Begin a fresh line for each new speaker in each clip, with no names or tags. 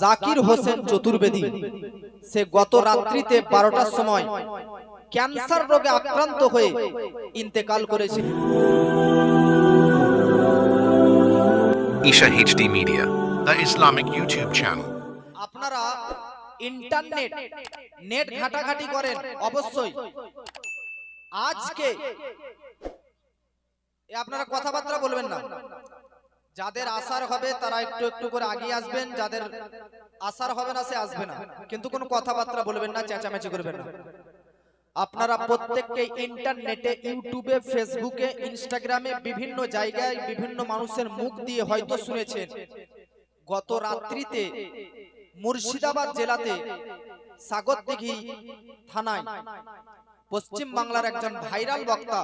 জাকির হোসেন চতুর্বেদী সে গত রাত্রিতে বারোটার সময় ক্যান্সার রোগে আক্রান্ত হয়ে ইন্তেকাল করেছে
Isha HD Media.
the Islamic YouTube channel.
আপনারা ইন্টারনেট নেট ঘাটাঘাটি করেন অবশ্যই আজকে এ আপনারা কথাবার্তা বলবেন না যাদের আসার হবে তারা একটু একটু করে আগিয়ে আসবেন। যাদের আসার হবে না সে আসবে না। কিন্তু কোনো কথাবার্তা বলবেন না চেঁচামেচি করবেন না। আপনারা প্রত্যেককে ইন্টারনেটে ইউটিউবে ফেসবুকে ইনস্টাগ্রামে বিভিন্ন জায়গায় বিভিন্ন মানুষের মুখ দিয়ে হয়তো শুনেছেন। গত রাত্রিতে মুর্শিদাবাদ জেলাতে সাগরদিঘি থানায় পশ্চিম বাংলার একজন ভাইরাল বক্তা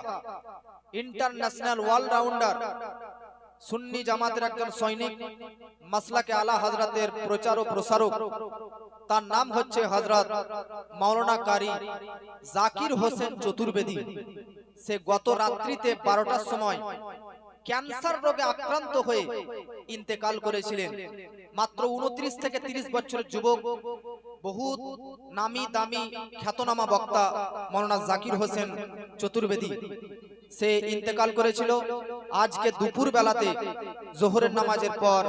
ইন্টারন্যাশনাল অলরাউন্ডার সুন্নি জামাতের একজন সৈনিক, মাসলাকে আলা হজরতের প্রচার ও প্রসারক। তার নাম হচ্ছে হজরত মাওলানা কারি জাকির হোসেন চতুর্বেদী। সে গত রাত্রিতে বারোটার সময় ক্যান্সার রোগে আক্রান্ত হয়ে ইন্তেকাল করেছিলেন। মাত্র উনত্রিশ থেকে তিরিশ বছরের যুবক বহু নামি দামি খ্যাতনামা বক্তা মৌলানা জাকির হোসেন চতুর্বেদী। সে ইন্তেকাল করেছিল আজকে দুপুর বেলাতে জোহরের নামাজের পর।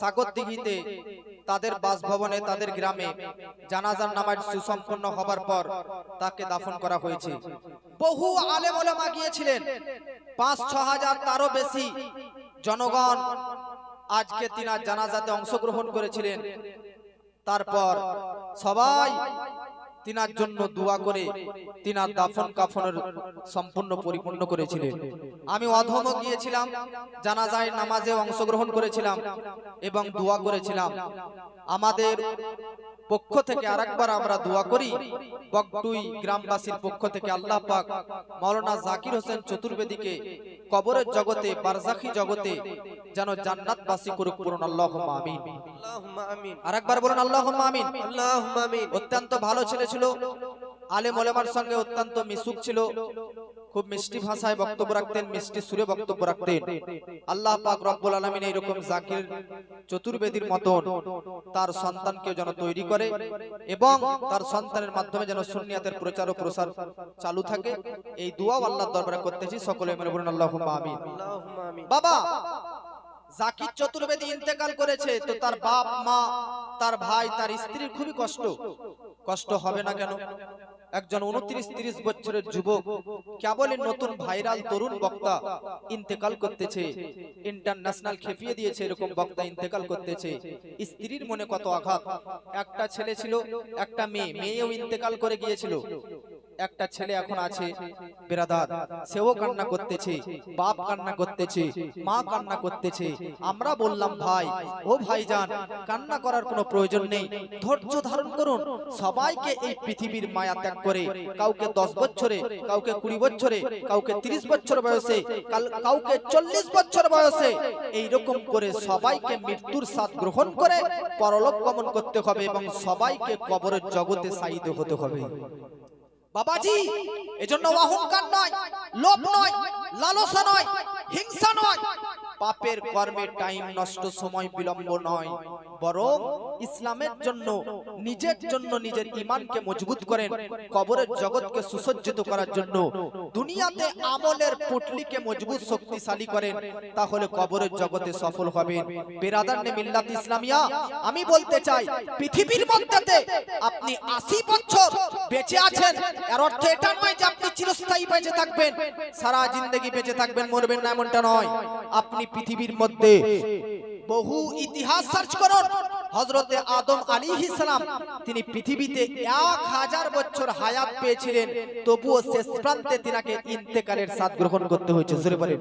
সাগরদিঘিতে তাদের বাসভবনে, তাদের গ্রামে জানাজার নামাজ সুসম্পন্ন হবার পর তাকে দাফন করা হয়েছে। বহু আলেম ওলামা গিয়েছিলেন। পাঁচ ছ হাজার তারও বেশি জনগণ আজকে তিনার জানাজাতে অংশগ্রহণ করেছিলেন। তারপর সবাই তিনার জন্য দোয়া করে তিনার দাফন কাফনের সম্পূর্ণ পরিপূর্ণ করেছিলেন। আমি অধম গিয়েছিলাম জানাজায় নামাজে অংশগ্রহণ করেছিলাম এবং দোয়া করেছিলাম। আমাদের পক্ষ থেকে আরেকবার আমরা দোয়া করি বকটুই গ্রামবাসীর পক্ষ থেকে আল্লাহ পাক মাওলানা জাকির হোসেন চতুর্বেদীকে কবরের জগতে বারজাখি জগতে যেন জান্নাতবাসী করুক পূরণ আল্লাহ আমিন। আরেকবার বলুন আল্লাহ আমিন।
আল্লাহুম্মা আমিন।
অত্যন্ত ভালো ছেলে ছিল আলেম ওলেমার সঙ্গে অত্যন্ত মিশুক ছিল। খুব মিষ্টি ভাষায় বক্তব্য রাখতেন মিষ্টি সুরে বক্তব্য রাখতেন। আল্লাহ পাক রব্বুল আলামিন এইরকম জাকির চতুর্বেদীর মতন তার সন্তানকে যেন তৈরি করে এবং তার সন্তানের মাধ্যমে যেন সুন্নিয়াতের প্রচার ও প্রসার চালু থাকে। এই দোয়াও আল্লাহর দরবারে করতেছি সকলে মিলে বলুন আল্লাহুম্মা আমিন। বাবা জাকির চতুর্বেদী ইন্তেকাল করেছে তো তার বাপ মা তার ভাই তার স্ত্রীর খুবই কষ্ট। কষ্ট হবে না কেন? একজন উনত্রিশ তিরিশ বছরের যুবক, কেবলই নতুন ভাইরাল তরুণ বক্তা ইন্তেকাল করতেছে। ইন্টারন্যাশনাল খেপিয়ে দিয়েছে এরকম বক্তা ইন্তেকাল করতেছে। স্ত্রীর মনে কত আঘাত? একটা ছেলে ছিল, একটা মেয়ে, মেয়েও ইন্তেকাল করে গিয়েছিল। একটা ছেলে এখন আছে বেরাদার। সেও কান্না করতেছে বাপ কান্না করতেছে মা কান্না করতেছে। আমরা বললাম ভাই ও ভাইজান কান্না করার কোনো প্রয়োজন নেই। ধৈর্য ধারণ করুন। সবাইকে এই পৃথিবীর মায়া ত্যাগ করে কাউকে দশ বছরে কাউকে কুড়ি বছরে কাউকে তিরিশ বছর বয়সে কাউকে চল্লিশ বছর বয়সে এই রকম করে সবাইকে মৃত্যুর স্বাদ গ্রহণ করে পরলোক গমন করতে হবে এবং সবাইকে কবরের জগতে সাইতে হতে হবে বাবাজি এজন্য অহংকার নয় লোভ নয় লালসা নয়। হিংসা নয়। পাপের কর্মে টাইম নষ্ট, সময় বিলম্ব নয়। বরং ইসলামের জন্য, নিজের জন্য নিজের ইমানকে মজবুত করেন। কবরের জগৎকে সুসজ্জিত করার জন্য, দুনিয়াতে আমলের পুটলিকে মজবুত শক্তিশালী করেন। তাহলে কবরের জগতে সফল হবেন। বেরাদার নে মিল্লাত ইসলামিয়া, আমি বলতে চাই, পৃথিবীর মধ্যেতে আপনি আশি বছর বেঁচে আছেন। এর অর্থ এটা নয় যে চিরস্থায়ী বেঁচে থাকবেন, সারা জিন্দগি বেঁচে থাকবেন, মরবেন না এমনটা নয়। আপনি পৃথিবীর মধ্যে বহু ইতিহাস সার্চ করুন। হজরতে আদম আলী ইসলাম তিনি পৃথিবীতে এক হাজার বছর হায়াত পেয়েছিলেন তবুও শেষ প্রান্তে তিনাকে ইন্তেকালের স্বাদ গ্রহণ করতে হয়েছে। জোরে বলেন।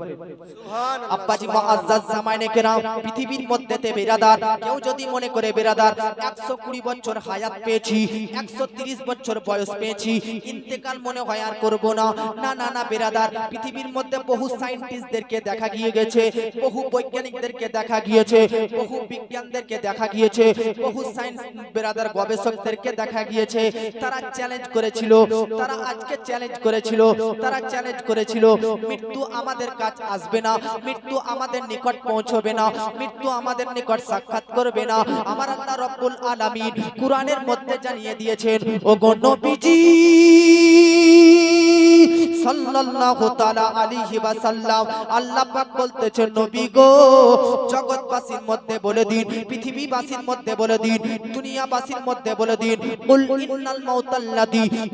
আব্বাজি মুআজ্জাজ জামাইনে কেরাম পৃথিবীর মধ্যেতে বেরাদার কেউ যদি মনে করে বেরাদার 120 বছর হায়াত পেয়েছি 130 বছর বয়স পেয়েছি ইন্তেকাল মনে হয় আর করব না। না না না বেরাদার পৃথিবীর মধ্যে বহু সায়েন্টিস্টদেরকে দেখা গিয়ে গেছে বহু বৈজ্ঞানিকদেরকে দেখা গিয়েছে বহু বিজ্ঞানদেরকে দেখা গিয়েছে গিয়েছে। বহু সায়েন্স বেরাদার গবেষকদেরকে দেখা গিয়েছে। তারা চ্যালেঞ্জ করেছিল। তারা আজকে চ্যালেঞ্জ করেছিল। তারা চ্যালেঞ্জ করেছিল। মৃত্যু আমাদের কাছে আসবে না। মৃত্যু আমাদের নিকট পৌঁছবে না। মৃত্যু আমাদের নিকট সাক্ষাৎ করবে না। আমার আল্লাহ রব্বুল আলামিন কোরআনের মধ্যে জানিয়ে দিয়েছেন ও গো নবীজি সাল্লাল্লাহু তাআলা আলাইহি আল্লাহ পাক নবী গো, জগৎবাসীর মধ্যে বলে দিন, পৃথিবীবাসীর মধ্যে বলে দিন, দুনিয়াবাসীর মধ্যে বলে দিন, কুল ইন্নাল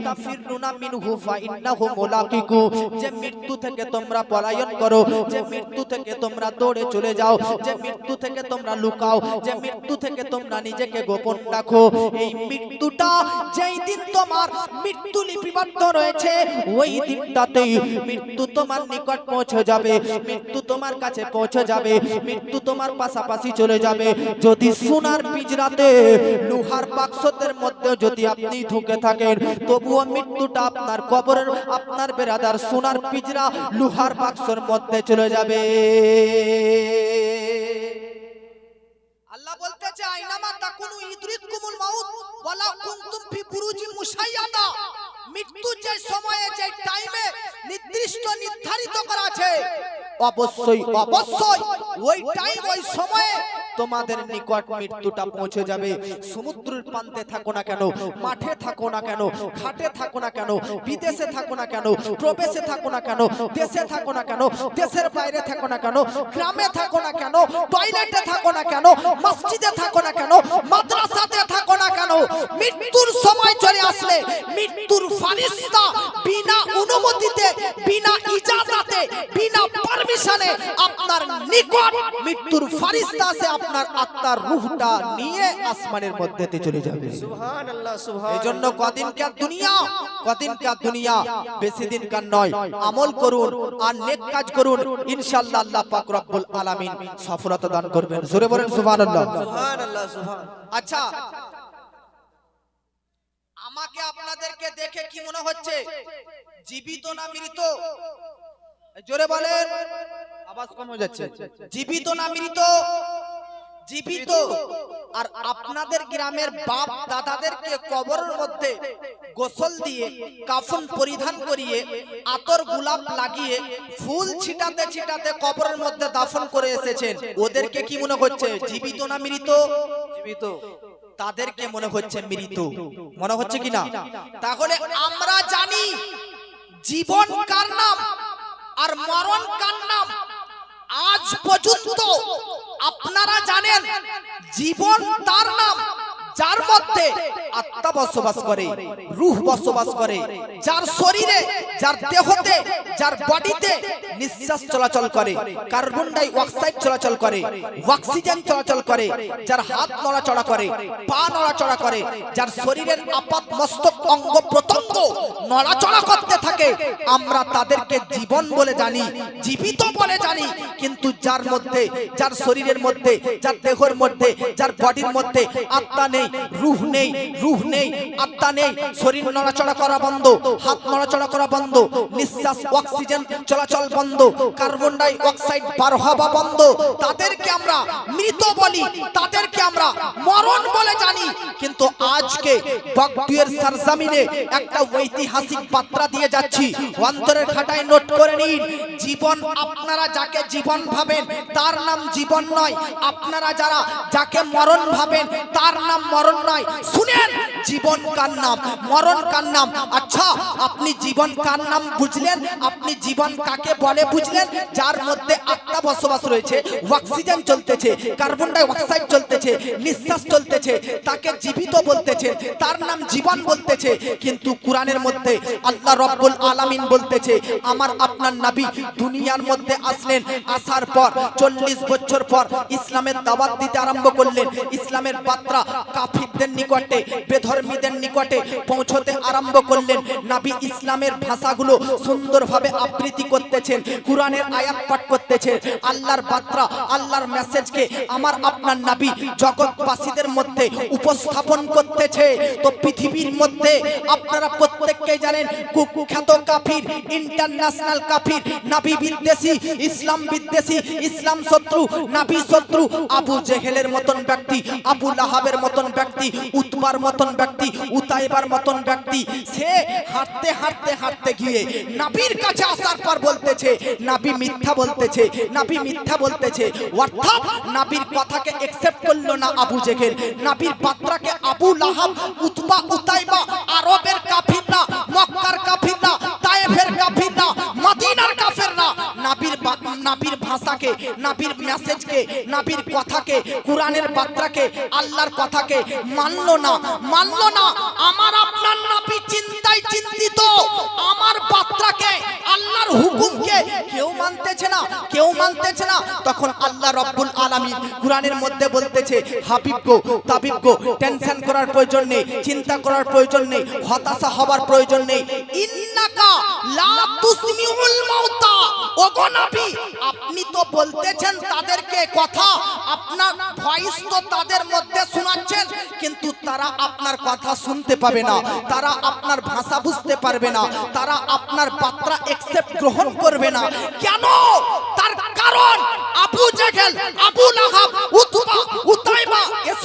তাফিরুনা মিনহু ফা ইন্নাহু মুলাকিকু যে মৃত্যু থেকে তোমরা পলায়ন করো যে মৃত্যু থেকে তোমরা দৌড়ে চলে যাও যে মৃত্যু থেকে তোমরা লুকাও যে মৃত্যু থেকে তোমরা নিজেকে গোপন রাখো এই মৃত্যুটা যেই দিন তোমার মৃত্যু লিপিবদ্ধ রয়েছে, ওই দিনটাতেই মৃত্যু তোমার নিকট পৌঁছে যাবে। মৃত্যু তোমার কাছে পৌঁছে যাবে। মৃত্যু তোমার পাশাপাশি চলে যাবে। যদি সোনার পিজরাতে লোহার বাক্সদের মধ্যে যদি আপনি ঢুকে থাকেন, তবুও মৃত্যুটা আপনার কবরের, আপনার বেরাদার সোনার পিজরা লোহার বাক্সর মধ্যে চলে যাবে।
আল্লাহ বলতেছে আইনামা তাকুনু ইদরিকুমুল মাউত, ওয়ালা কুনতুম ফি বুরুজি মুশাইয়াদা। মৃত্যু যে সময়ে যে টাইমে নির্দিষ্ট নির্ধারিত করা আছে
অবশ্যই অবশ্যই ওই টাইম ওই সময়ে তোমাদের নিকট মৃত্যুটা পৌঁছে যাবে সমুদ্রের প্রান্তে থাকো না কেন মাঠে থাকো না কেন ঘাটে থাকো না কেন বিদেশে থাকো না কেন প্রবেশে থাকো না কেন দেশে থাকো না কেন দেশের বাইরে থাকো না কেন গ্রামে থাকো না কেন টয়লেটে থাকো না কেন মসজিদে থাকো না কেন মাদ্রাসাতে
নিকট
মৃত্যুর ফারিস্তা আছে আপনার আত্মার রূহটা নিয়ে আসমানের মধ্যে চলে যাবে। এই জন্য কদিনকার দুনিয়া কদিনকার দুনিয়া বেশি দিনকার নয় আমল করুন আর নেক কাজ করুন ইনশাআল্লাহ আল্লাহ পাক রব্বুল আলামিন সফলতা দান করবেন। জোরে বলেন সুবহানাল্লাহ।
সুবহান আল্লাহ সুবহান
আচ্ছা
আমাকে আপনাদেরকে দেখে কি মনে হচ্ছে? জীবিত না মৃত?
জোরে বলেন। আওয়াজ কম হয়ে যাচ্ছে।
জীবিত না মৃত? জীবিত।
আর আপনাদের গ্রামের বাপ দাদাদেরকে কবরের মধ্যে গোসল দিয়ে কাফন পরিধান করিয়ে আতর গোলাপ লাগিয়ে ফুল ছিটাতে ছিটাতে কবরের মধ্যে দাফন করে এসেছেন। ওদেরকে কি মনে হচ্ছে? জীবিত না মৃত?
জীবিত।
তাদেরকে মনে হচ্ছে মৃত। মনে হচ্ছে কি না
তাহলে আমরা জানি জীবন কার নাম? আর মরণ কার নাম? আজ পর্যন্ত আপনারা জানেন জীবন তার নাম।
যার মধ্যে আত্মা বসবাস করে, রুহ বসবাস করে, যার শরীরে, যার দেহতে, যার বডিতে নিঃশ্বাস চলাচল করে, কার্বন ডাই অক্সাইড চলাচল করে, অক্সিজেন চলাচল করে, যার হাত নড়াচড়া করে, পা নড়াচড়া করে, যার শরীরের আপাত মস্তক অঙ্গ প্রত্যঙ্গ নড়াচড়া করতে থাকে, আমরা তাদেরকে জীবন বলে জানি, জীবিত বলে জানি, কিন্তু যার মধ্যে, যার শরীরের মধ্যে, যার দেহের মধ্যে, যার বডির মধ্যে আত্মা নেই রুহ নেই রুহ নেই, আত্মা নেই, শরীর নড়াচড়া করা বন্ধ, হাত নড়াচড়া করা বন্ধ, নিঃশ্বাস, অক্সিজেন চলাচল বন্ধ, কার্বন ডাই অক্সাইড বার হওয়া বন্ধ, তাদেরকে আমরা মৃত বলি, তাদেরকে আমরা মরণ বলে জানি, কিন্তু আজকে বকটুয়ের সরজমিনে একটা ঐতিহাসিক বার্তা দিয়ে যাচ্ছি। অন্তরের খাটায় নোট করে নিন, জীবন আপনারা যাকে জীবন ভাবেন, তার নাম জীবন নয়, আপনারা যারা যাকে মরণ ভাবেন, তার নাম মরণ নয় শুনেন, জীবন কার নাম? মরণ কার নাম? আচ্ছা আপনি জীবন কার নাম বুঝলেন? আপনি জীবন কাকে বলে বুঝলেন? যার মধ্যে আত্মা বসবাস রয়েছে, অক্সিজেন চলতেছে, কার্বন ডাই অক্সাইড চলতেছে, নিঃশ্বাস চলতেছে, তাকে জীবিত বলতেছে তার নাম জীবন বলতেছে, কিন্তু কোরআনের মধ্যে আল্লাহ রব্বুল আলামিন বলতেছে, আমার আপনার নবী দুনিয়ার মধ্যে আসলেন, আসার পর চল্লিশ বছর পর ইসলামের দাওয়াত দিতে আরম্ভ করলেন, ইসলামের কাফি কাফিরদের নিকটে, বেধর্মীদের নিকটে পৌঁছতে আরম্ভ করলেন। নাবি ইসলামের ভাষাগুলো সুন্দরভাবে আবৃত্তি করতেছেন, কোরআনের আয়াত পাঠ করতেছে আল্লাহর বার্তা, আল্লাহর মেসেজকে আমার আপনার নাবি জগৎবাসীদের মধ্যে উপস্থাপন করতেছে। তো পৃথিবীর মধ্যে আপনারা প্রত্যেককেই জানেন, কুখ্যাত কাফির ইন্টারন্যাশনাল কাফির, নাবি বিদ্বেষী, ইসলাম বিদ্বেষী, ইসলাম শত্রু, নাবি শত্রু, আবু জেহেলের মতন ব্যক্তি, আবু লাহাবের মতন ব্যক্তি, উতবার মতন ব্যক্তি, উতাইবার মতন ব্যক্তি, সে হাঁটতে হাঁটতে হাঁটতে গিয়ে নাবির কাছে আসার পর বলতেছে, নাবি মিথ্যা বলতেছে, নাবি মিথ্যা বলতেছে। অর্থাৎ নাবির কথাকে একসেপ্ট করল না আবু জেহেল। নাবির পাত্রাকে আবু লাহাব, উতবা, উতাইবা, আরবের কাফিররা, মক্কার কাফিররা, তায়েফের কাফিররা, মদিনার কাফিররা নাবির বা- নাবির ভাষাকে নাবির মেসেজকে নাবির কথাকে, কোরআনের বার্তাকে, আল্লাহর কথাকে মানলো না। মানলো না। আমার আপনার নাবি চিন্তায় চিন্তিত। আমার বার্তাকে, আল্লাহর হুকুমকে কেউ মানতেছে না, কেউ মানতেছে না। তখন আল্লাহ রব্বুল আলামিন কোরআনের মধ্যে বলতেছে, হাবিব গো, তাবিব গো টেনশন করার প্রয়োজন নেই, চিন্তা করার প্রয়োজন নেই, হতাশা হবার প্রয়োজন নেই ইন্নাকা লা তুসমিউল মাউতা। ওগো নবী, আপনি তো বলতেছেন তাদেরকে কথা, আপনার ভয়েস তো তাদের মধ্যে শোনাচ্ছেন, কিন্তু তারা আপনার কথা শুনতে পাবে না, তারা আপনার ভাষা বুঝতে পারবে না, তারা আপনার বার্তা একসেপ্ট গ্রহণ করবে না। কেন? তার কারণ আবু জেহেল, আবু লাহাব, উতবা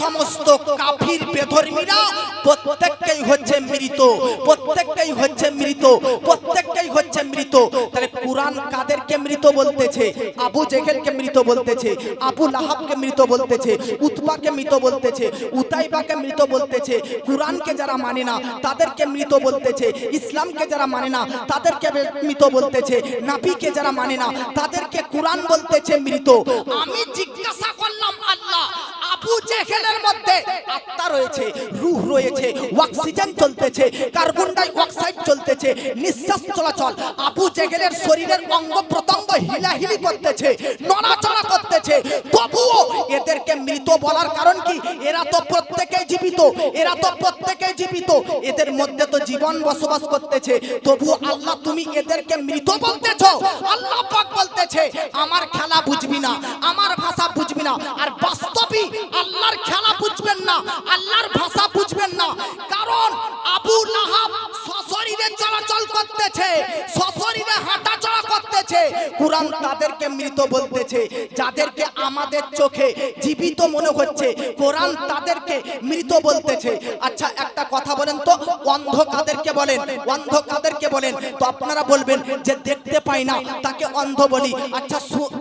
সমস্ত কাফির বেধর্মীরা প্রত্যেকটাই হচ্ছে মৃত প্রত্যেকটাই হচ্ছে মৃত প্রত্যেকটাই হচ্ছে মৃত। তাহলে কোরআন কাদেরকে মৃত বলতেছে? আবু জেহেলকে মৃত বলতেছে? আবু লাহাবকে মৃত বলতেছে? উতবাকে মৃত বলতেছে? উতাইবাকে মৃত বলতেছে? কোরআনকে যারা মানে না, তাদেরকে মৃত বলতেছে? ইসলামকে যারা মানে না, তাদেরকে মৃত বলতেছে? নাবিকে যারা মানে না, তাদেরকে কোরআন বলতেছে মৃত। আমি জিজ্ঞাসা জেহেলের মধ্যে আত্মা রয়েছে, রূহ রয়েছে অক্সিজেন চলতেছে কার্বন ডাই অক্সাইড চলতেছে, নিঃশ্বাস চলাচল। আবু জেহেলের শরীরের অঙ্গ প্রত্যঙ্গ হিলাহিলি করতেছে, নড়াচড়া করতেছে। তবুও এদেরকে মৃত বলার কারণ কি? এরা তো প্রত্যেকেই জীবিত, এরা তো জীবিত। এদের মধ্যে তো জীবন বসবাস করতেছে। তবু আল্লাহ, তুমি এদেরকে মৃত বলতেছ? আল্লাহ পাক বলতেছে, আমার খেলা বুঝবি না, আমার ভাষা বুঝবি না, আর বাস্তবই আল্লাহর খেলা বুঝবেন না, আল্লাহর ভাষা বুঝবেন না। কারণ আবু লাহাব সশরীরে চলাচল করতেছে, সশরীরে হাঁটাচলা করতেছে কোরআন তাদেরকে মৃত বলতেছে, যাদেরকে আমাদের চোখে জীবিত মনে হচ্ছে, কোরআন তাদেরকে মৃত বলতেছে। আচ্ছা একটা কথা বলেন তো, অন্ধ কাদেরকে বলেন, অন্ধ কাদেরকে বলেন, তো আপনারা বলবেন যে দেখতে পাই না, তাকে অন্ধ বলি। আচ্ছা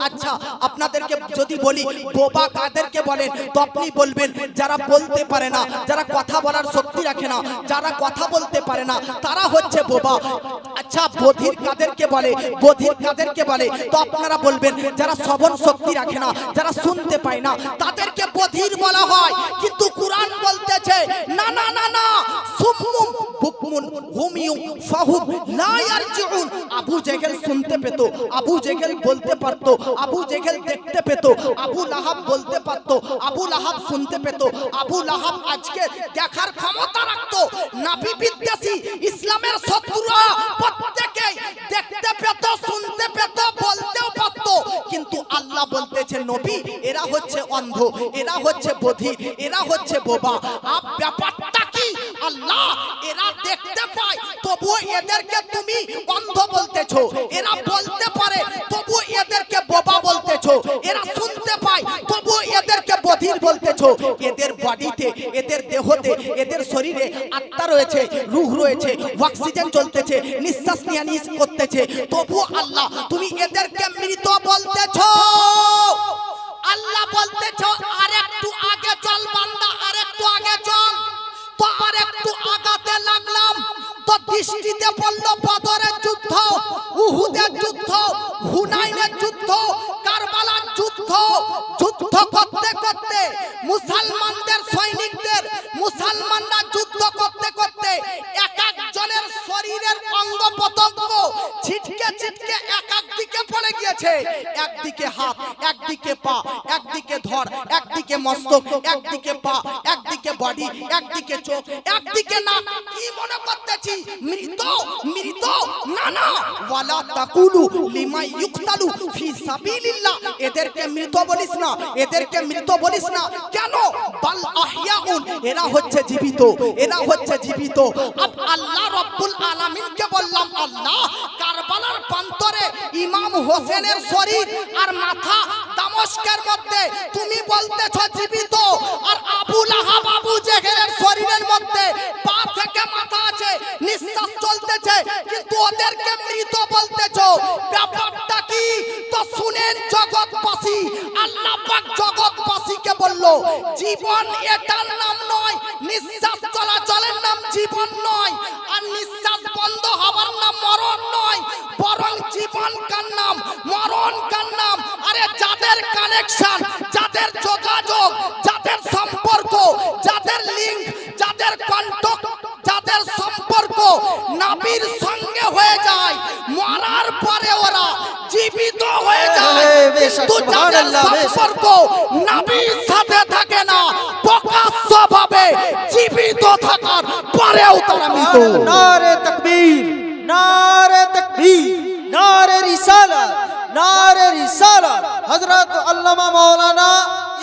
আচ্ছা আপনাদেরকে যদি বলি, বোবা কাদেরকে বলেন, তো আপনি বলবেন, যারা বলতে পারে না, যারা কথা বলার শক্তি রাখে না, যারা কথা বলতে পারে না, তারা হচ্ছে বোবা। আচ্ছা বধির কাদেরকে বলে, বধির কাদেরকে বলে, তো আপনারা বলবেন, যারা শ্রবণ শক্তি রাখে না, যারা শুনতে পায় না, তাদেরকে বধির বলা হয়। কিন্তু কোরআন বলতেছে, না না না না, সুম্মুম, বুকমুন, হুমিয়ুম, ফাহুম, লা ইয়ারজিউন। আবু জেহেল শুনতে পেত, আবু জেহেল বলতে পারত, আবু জেহেল দেখতে পেত, আবু লাহাব বলতে পারত, আবু লাহাব শুনতে পেত, আবু লাহাব আজকে দেখার ক্ষমতা রাখতো। নাবি বিদ্বেষী ইসলামের শত্রুরা বলতেছে নবী, এরা হচ্ছে অন্ধ, এরা হচ্ছে বধির এরা হচ্ছে বোবা। আপ ব্যাপারটা কি? আল্লাহ, এরা দেখতে পায়, তবুও এদেরকে তুমি অন্ধ বলতেছো। এরা বলতে পারে তবু এদেরকে বোবা বলতেছো। এরা শুনতে পায় তবু এদেরকে বধির বলতেছো। এদের বডিতে, এদের দেহতে, এদের শরীরে আত্মা রয়েছে, রুহ রয়েছে, অক্সিজেন চলতেছে, নিঃশ্বাস নিয়ে নিঃ করতেছে। তবু আল্লাহ, তুমি এদেরকে মৃত দৃষ্টিতে পড়ল বদরের যুদ্ধ, উহুদের যুদ্ধ, হুনাইনের যুদ্ধ, কারবালার যুদ্ধ যুদ্ধ করতে করতে, মুসলমানদের সৈনিকদের, মুসলমানরা যুদ্ধ করতে করতে এক একজনের শরীরের অঙ্গ প্রত্যঙ্গ ছিটকে ছিটকে এক এক দিকে পড়ে গিয়েছে। একদিকে হাত, একদিকে পা, একদিকে ধর একদিকে মস্তক একদিকে পা একদিকে বডি একদিকে চোখ একদিকে না কি মনে করতেছি? মৃত মৃত না না ওয়ালা তাকুলু লিমা ইউকতালু ফি সাবিলিল্লাহ। এদেরকে মৃত বলিস না এদেরকে মৃত বলিস না। কেন? বাল আহইয়াউন এরা হচ্ছে জীবিত। এরা হচ্ছে জীবিত। আল্লাহ রব্বুল আলামিনকে বললাম আল্লাহ কারবালার প্রান্তরে ইমাম হোসেনের শরীর আর মাথা দামস্কের মধ্যে। তুমি বলতেছ জীবিত, আর আবু লাহাব আবু জেহেলের শরীরের মধ্যে পা থেকে মাথা আছে, নিঃশ্বাস চলতেছে, কিন্তু ওদেরকে মৃত বলতেছ। ব্যাপারটা কি? তো শুনেন, জগৎবাসী, আল্লাহ পাক জগৎবাসীকে বলল, জীবন এটার নাম নয়, নিঃশ্বাস চলাচলের নাম জীবন নয়, আর নিঃশ্বাস জীবন কার নাম? মরণ কার নাম? আরে যাদের কানেকশন যাদের যোগাযোগ যাদের সম্পর্ক যাদের লিঙ্ক যাদের কন্ট্যাক্ট যাদের সম্পর্ক নাবির সঙ্গে হয়ে যায় মরার পরে ওরা জীবিত হয়ে যায়। কিন্তু যাদের সম্পর্ক নাবির সাথে থাকে না প্রকাশ্য ভাবে জীবিত থাকার পরেও তারা মৃত।
আল্লামা মাওলানা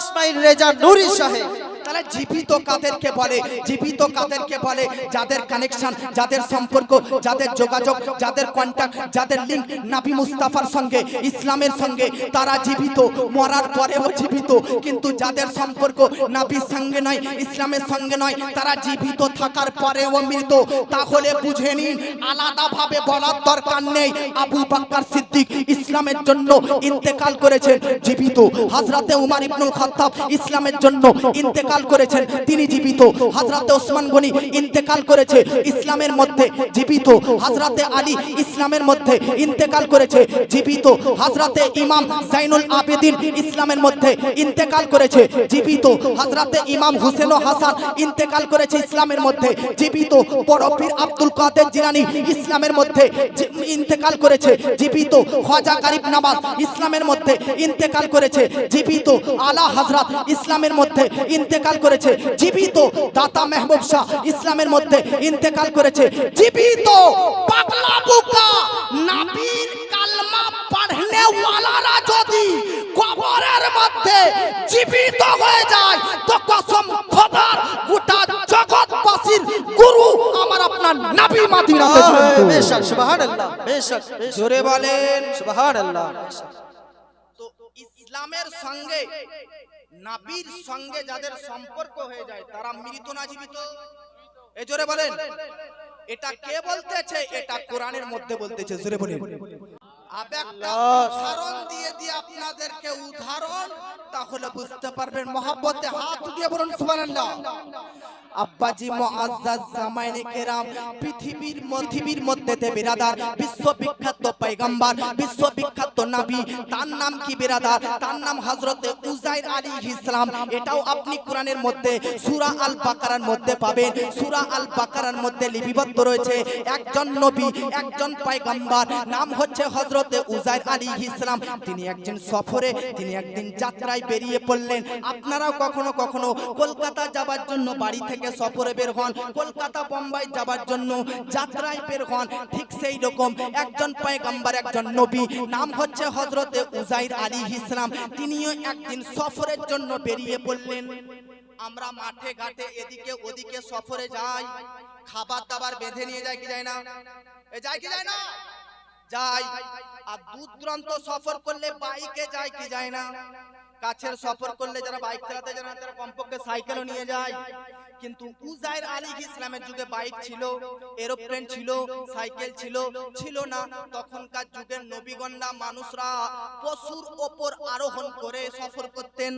ইসমাইল রেজা নুরি সাহেব।
তাহলে জীবিত কাদেরকে বলে, জীবিত কাদেরকে বলে, যাদের কানেকশন যাদের সম্পর্ক, যাদের যোগাযোগ, যাদের কন্টাক্ট যাদের লিঙ্ক নাবি মুস্তাফার সঙ্গে, ইসলামের সঙ্গে, তারা জীবিত, মরার পরেও জীবিত। কিন্তু যাদের সম্পর্ক নাবির সঙ্গে নয়, ইসলামের সঙ্গে নয়, তারা জীবিত থাকার পরেও মৃত। তাহলে বুঝে নিন, আলাদাভাবে বলার দরকার নেই। আবু বাক্কার সিদ্দিক ইসলামের জন্য ইন্তেকাল করেছেন, জীবিত। হাজরাতে উমার ইবনুল খাত্তাব ইসলামের জন্য ইন্তেকাল করেছেন, তিনি জীবিত। হাজরাতে ওসমান গনি ইন্তেকাল করেছে, ইসলামের মধ্যে জীবিত। হাজরাতে আলী ইসলামের মধ্যে ইন্তেকাল করেছে, জীবিত। হাজরাতে ইমাম জাইনুল আবেদিন ইসলামের মধ্যে ইন্তেকাল করেছে, জীবিত। হাজরাতে ইমাম হুসেন হাসান ইন্তেকাল করেছে, ইসলামের মধ্যে জীবিত। বড় আব্দুল কাদের জিলানী ইসলামের মধ্যে ইন্তেকাল করেছে, জীবিত। খাজা গরিব নওয়াজ ইসলামের মধ্যে ইন্তেকাল করেছে, জীবিত। আলা হাজরাত ইসলামের মধ্যে ইন্তেকাল করেছে জীবিত দাতা মেহবুব শাহ ইসলামের মধ্যে ইন্তেকাল করেছে জীবিত পাগলা বুকা নবীর কালমা পড়নে ওয়ালারা যদি কবরের মধ্যে জীবিত হয়ে যায় তো কসম খোদার গোটা জগৎবাসীর গুরু আমার আপনার নবী মাদিনাতে
বেশক সুবহানাল্লাহ বেশক
জোরে বলেন
সুবহানাল্লাহ
তো ইসলামের সঙ্গে নাবির সঙ্গে যাদের সম্পর্ক হয়ে যায় তারা মৃত না জীবিত এ জোরে বলেন। এটা কে বলতেছে? এটা কোরআনের মধ্যে বলতেছে জোরে বলেন। উদাহরণ দিয়ে দিয়ে আপনাদেরকে উদাহরণ তাহলে বুঝতে পারবেন মহাব্বতে হাত দিয়ে বলুন সুবহানাল্লাহ। আব্বাজি মুআজ্জাজ জামাইনে কেরাম পৃথিবীর পৃথিবীর মধ্যে তে বিরাদার বিশ্ববিখ্যাত পয়গম্বর বিশ্ববিখ্যাত নবী তার নাম কি বিরাদার? তার নাম হযরতে উজাইর আলাইহিস সালাম। এটাও আপনি কোরআনের মধ্যে সূরা আল বাকারার মধ্যে পাবেন। সূরা আল বাকারার মধ্যে লিপিবদ্ধ রয়েছে একজন নবী একজন পয়গম্বর। নাম হচ্ছে হযরতে উজাইর আলাইহিস সালাম, তিনি একজন সফরে, তিনি একদিন যাত্রায় বেরিয়ে পড়লেন। আপনারাও কখনো কখনো কলকাতা যাবার জন্য বাড়ি থেকে সফরে বের হন, কলকাতা বোম্বাই যাবার জন্য যাত্রায় বের হন, ঠিক সেই রকম একজন পয়গম্বর, একজন নবী, নাম হচ্ছে হজরতে উজাইর আলী ইসলাম তিনিও একদিন সফরের জন্য বেরিয়ে পড়লেন। আমরা মাঠে, ঘাটে, এদিকে, ওদিকে সফরে যাই খাবার দাবার বেঁধে নিয়ে যায় কি যায় না? যায় কি যায় না? যায় আর দূর দূরান্ত সফর করলে বাইকে যায় কি যায় না? কাছের সফর করলে যারা বাইক চালাতে জানে তারা কমপক্ষে সাইকেলও নিয়ে যায়। কিন্তু উজাইর আলী ইসলামের যুগে বাইক ছিল, এরোপ্লেন ছিল, সাইকেল ছিল ছিল না। তখনকার যুগের নবীগণরা মানুষরা পশুর ওপর আরোহণ করে সফর করতেন,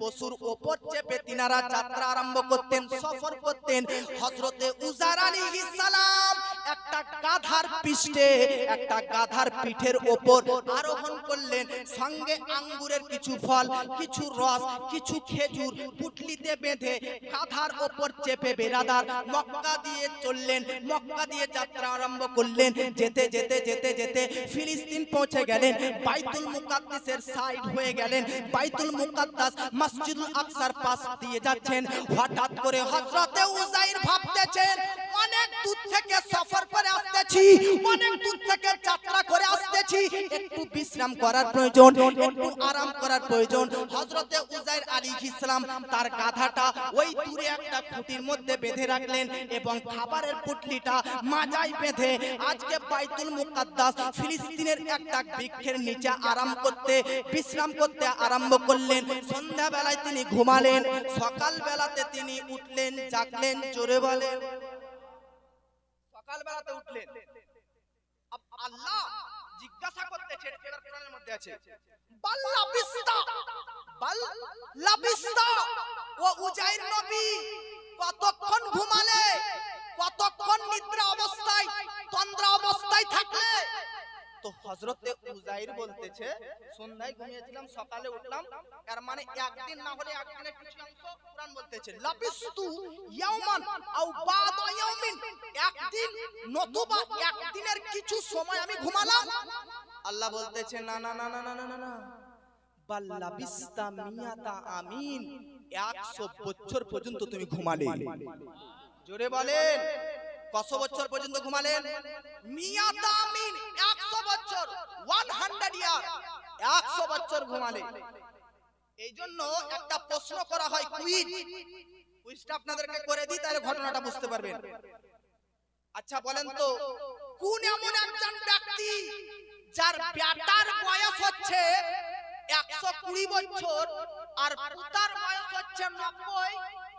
পশুর ওপর চেপে তিনারা যাত্রা আরম্ভ করতেন, সফর করতেন। হযরতে উজার আলী ইসলাম একটা গাধার পৃষ্ঠে একটা গাধার পিঠের ওপর আরোহণ করলেন। সঙ্গে আঙ্গুরের কিছু ফল, কিছু রস, কিছু খেজুর পুটলিতে বেঁধে গাধার ওপর চেপে বেরাদার মক্কা দিয়ে চললেন। মক্কা দিয়ে যাত্রা আরম্ভ করলেন। যেতে যেতে যেতে যেতে ফিলিস্তিন পৌঁছে গেলেন। বাইতুল মুকাদ্দাসের সাইড হয়ে গেলেন। বাইতুল মুকাদ্দাস মসজিদুল আকসার পাশ দিয়ে যাচ্ছেন। হঠাৎ করে হযরতে উজাইর ভাবতেছেন অনেক দূর থেকে সফর করে আসতেছি, অনেক দূর থেকে যাত্রা করে আসতেছি। একটু বিশ্রাম করার প্রয়োজন, একটু আরাম করার প্রয়োজন। হযরতে উজাইর আলাইহিস ইসলাম তার গাধাটা ওই দূরে একটা খুঁটির মধ্যে বেঁধে রাখলেন এবং খাবারের পুটলিটা মাজায় বেঁধে আজকে বাইতুল মুকাদ্দাস ফিলিস্তিনের একটা বৃক্ষের নিচে আরাম করতে, বিশ্রাম করতে আরম্ভ করলেন। সন্ধ্যাবেলায় তিনি ঘুমালেন সকাল বেলাতে তিনি উঠলেন, জাগলেন, জোরে বলেন। সকাল বেলাতে উঠলেন আল্লাহ জিজ্ঞাসা করতেছে এবার কোরআনের মধ্যে আছে। বাল্লা বিস্তা বাল লাবিস্তা, ও উজাইর নবী, কতক্ষণ ঘুমালে, কতক্ষণ নিদ্রা অবস্থায়, তন্দ্রা অবস্থায় থাকলে তো হজরতে উজাইর বলতেছে, সন্ধ্যায় ঘুমিয়েছিলাম, সকালে উঠলাম। এর মানে একদিন না হলে একদিনের কিছু অংশ কোরআন বলতেছে। লাবিস্তু ইয়াওমান আও বাদ ইয়াওমিন। একদিন নতুবা একদিনের কিছু সময় আমি ঘুমালাম। আল্লাহ বলতেছে, না না না না না না না বাল্লাবিস্তা মিয়াতা আমিন। 100 বছর পর্যন্ত তুমি ঘুমালে। জোরে বলেন। কত বছর পর্যন্ত ঘুমালেন? মিয়াতা আমিন 100 বছর 100 ইয়ার 100 বছর ঘুমালে এই জন্য একটা প্রশ্ন করা হয় কুইজ কুইজটা আপনাদেরকে করে দিই, তাহলে ঘটনাটা বুঝতে পারবেন। আচ্ছা বলেন তো, কোন এমন একজন ব্যক্তি যার বেটার বয়স হচ্ছে একশো কুড়ি বছর আর পুতার বয়স হচ্ছে নব্বই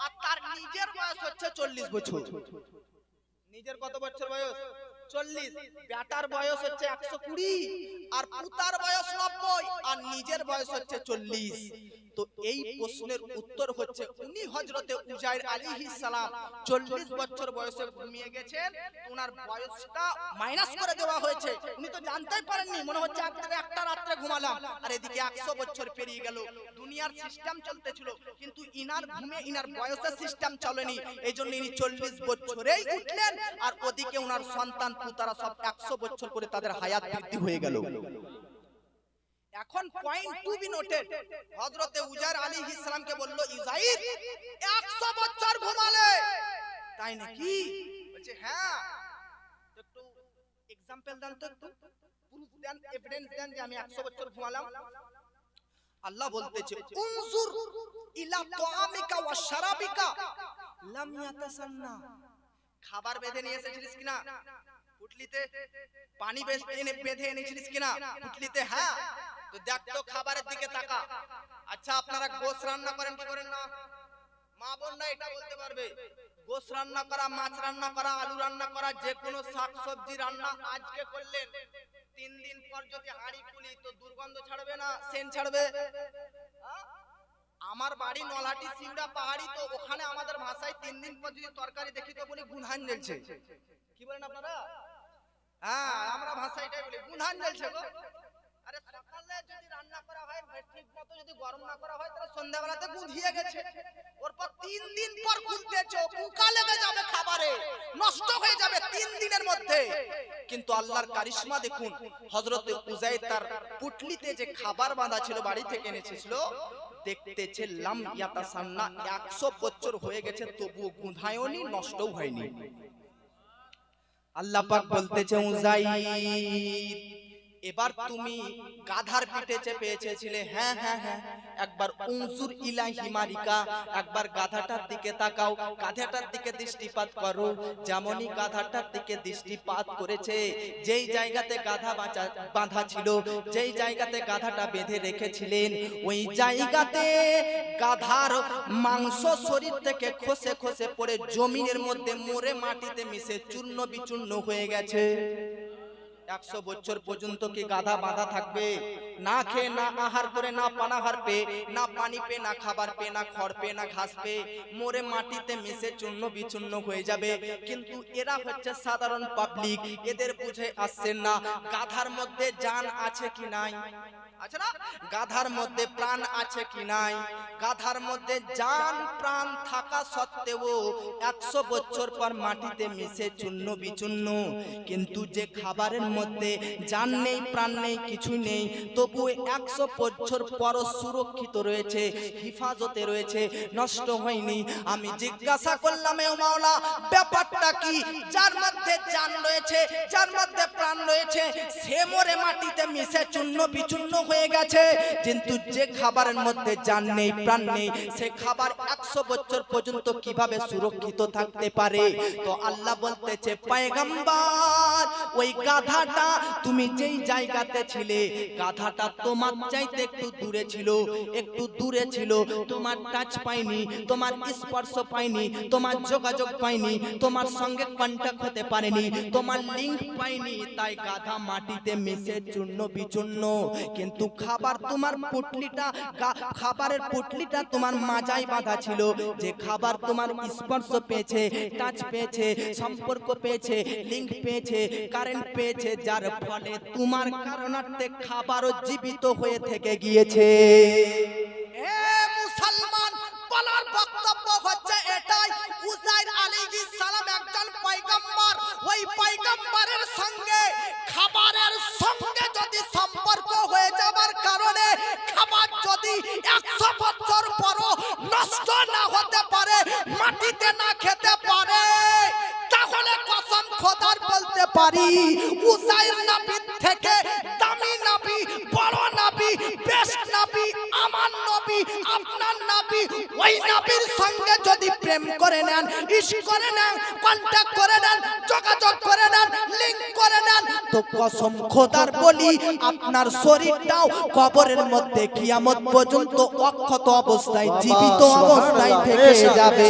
আর তার নিজের বয়স হচ্ছে চল্লিশ বছর? নিজের কত বছর বয়স? চল্লিশ। বেটার বয়স হচ্ছে একশো কুড়ি। আর পুতার বয়স নব্বই। আর নিজের বয়স হচ্ছে চল্লিশ। তো এই প্রশ্নের উত্তর হচ্ছে, উনি হজরতে উজাইর আলাইহিস সালাম চল্লিশ বছর বয়সে ঘুমিয়ে গেছেন ওনার বয়সটা মাইনাস করে দেওয়া হয়েছে। উনি তো জানতেই পারেননি, মনে হচ্ছে একটা একটা রাত্রে ঘুমালাম। আর এদিকে একশো বছর পেরিয়ে গেল, দুনিয়ার সিস্টেম চলতেছিল, কিন্তু ইনার ঘুমে, ইনার বয়সের সিস্টেম চলেনি। এই জন্য ইনি চল্লিশ বছরেই উঠলেন, আর ওদিকে ওনার সন্তান, পুতারা সব একশো বছর করে তাদের হায়াত বৃদ্ধি হয়ে গেল। এখন পয়েন্ট টু বি নোটেড হযরতে উজার আলী ইসলামকে বলল ইজাইর 100 বছর ঘুমালে। তাই নাকি? বলছে হ্যাঁ। একটু দেন তো একটু। প্রুফ দেন এভিডেন্স দেন যে আমি 100 বছর ঘুমালাম। আল্লাহ বলতেছে উনজুর ইলা ওয়া শারাবিকা লাম ইয়াতাসান্না। খাবার বেঁধে নিয়ে এসেছিলিস কিনা? পুটলিতে পানি বেঁধে এনেছিলিস কিনা? পুটলিতে হ্যাঁ। তো দেখ তো খাবারের দিকে তাকা। আচ্ছা আপনারা গোস রান্না করেন কি করেন না? মা বোনরা এটা বলতে পারবে? গোস রান্না করা, মাছ রান্না করা, আলু রান্না করা, যে কোনো শাক সবজি রান্না আজকে করলেন। তিন দিন পর যদি হাঁড়ি খুলি, তো দুর্গন্ধ ছাড়বে না? সেন ছাড়বে? আমার বাড়ি নলাটি সিউড়া পাহাড়ি, তো ওখানে আমাদের ভাষায় তিন দিন পর যদি তরকারি দেখি, তো বলি গুনহান জ্বলছে। কি বলেন আপনারা? হ্যাঁ আমরা ভাষা এটাই বলি, গুনহান জ্বলছে গো। আরে সকালে যদি রান্না করা হয় ঠিক মতো যদি গরম না করা হয়, তাহলে সন্ধ্যাবেলাতে গুঁধিয়ে গেছে। ওরপর তিন দিন পর খুলতেছো পোকা লেগে যাবে খাবারে, নষ্ট হয়ে যাবে তিন দিনের মধ্যে। কিন্তু আল্লাহর কারিশমা দেখুন, হযরতে উজাইর তার পুটলিতে যে খাবার বাঁধা ছিল, বাড়ি থেকে এনেছিল, দেখতেছে লাম ইয়াতাসান্না 100 বছর হয়ে গেছে, তবুও গুঁধায়নি, নষ্টও হয়নি। আল্লাহ পাক বলতেছে উজাইর এবার তুমি গাধার পিঠে চেপে এসেছিলে। হ্যাঁ হ্যাঁ হ্যাঁ। একবার উনসুর ইলা হিমারিকা একবার গাধাটার দিকে তাকাও, গাধাটার দিকে দৃষ্টিপাত করো। যেমনই গাধাটার দিকে দৃষ্টিপাত করেছে, যেই জায়গাতে গাধা বাঁচা, বাঁধা ছিল, যেই জায়গাতে গাধাটা বেঁধে রেখেছিলেন, ওই জায়গাতে গাধার মাংস শরীর থেকে খসে খসে পড়ে জমিনের মধ্যে মরে মাটিতে মিশে চূর্ণ বিচূর্ণ হয়ে গেছে। একশো বছর পর্যন্ত কি গাধা বাঁধা থাকবে? না খেয়ে না আহার করে না পানাহার পেয়ে না পানি পে না খাবার পেয়ে না খড় পেয়ে না ঘাস পেয়ে মোরে মাটিতে মিশে চূর্ণ বিচূর্ণ হয়ে যাবে। কিন্তু এরা হচ্ছে সাধারণ পাবলিক এদের বুঝে আসছেন না গাধার মধ্যে জান আছে কি নাই। গাধার মধ্যে প্রাণ আছে কি নাই? গাধার মধ্যে জান প্রাণ থাকা সত্ত্বেও একশো বছর পর মাটিতে মিশে চূর্ণ বিচূর্ণ। কিন্তু যে খাবারের মধ্যে জান নেই, প্রাণ নেই, কিছু নেই, তবু একশো বছর পর সুরক্ষিত রয়েছে, হিফাজতে রয়েছে, নষ্ট হয়নি। আমি জিজ্ঞাসা করলাম, এ মাওলা, ব্যাপারটা কি? যার মধ্যে জান রয়েছে, যার মধ্যে প্রাণ রয়েছে, সে মরে মাটিতে মিশে চূর্ণ বিচূর্ণ হয়ে গেছে। কিন্তু যে খাবারের মধ্যে জান নেই, প্রাণ নেই, সে খাবার একশো বছর পর্যন্ত কীভাবে সুরক্ষিত থাকতে পারে? তো আল্লাহ বলতেছে, পায়গাম্বার, ওই গাধাটা তুমি যেই জায়গাতে ছিলে, গাধাটা তোমার চাইতে একটু দূরে ছিল, একটু দূরে ছিল। তোমার টাচ পাইনি, তোমার স্পর্শ পাইনি, তোমার যোগাযোগ পাইনি, তোমার সঙ্গে কন্টাক্ট হতে পারেনি, তোমার লিঙ্ক পাইনি। তাই গাধা মাটিতে মিশে চূর্ণ বিচূর্ণ কিন্তু খাবার তোমার পুটলিটা খাবারের পুটলিটা তোমার মাজাই বাঁধা ছিল। যে খাবার তোমার স্পর্শ পেয়েছে টাচ পেয়েছে, সম্পর্ক পেয়েছে লিঙ্ক পেয়েছে কারেন্ট পেয়েছে, যার ফলে তোমার কারণার্থে খাবারও জীবিত হয়ে থেকে গিয়েছে।
পারি উজাইর নবী থেকে দামি নবী বড় নবী বেস্ট নবী আমার নবী আপনার নবী। ওই নবীর সঙ্গে যদি প্রেম করে নেন ইস করে নেন কন্টাক্ট করে নেন যোগাযোগ করে নেন লিংক করে নেন তো কসম খোদার বলি আপনার শরীরটাও কবরের মধ্যে কিয়ামত পর্যন্ত অক্ষত অবস্থায় জীবিত অবস্থায় থেকে যাবে।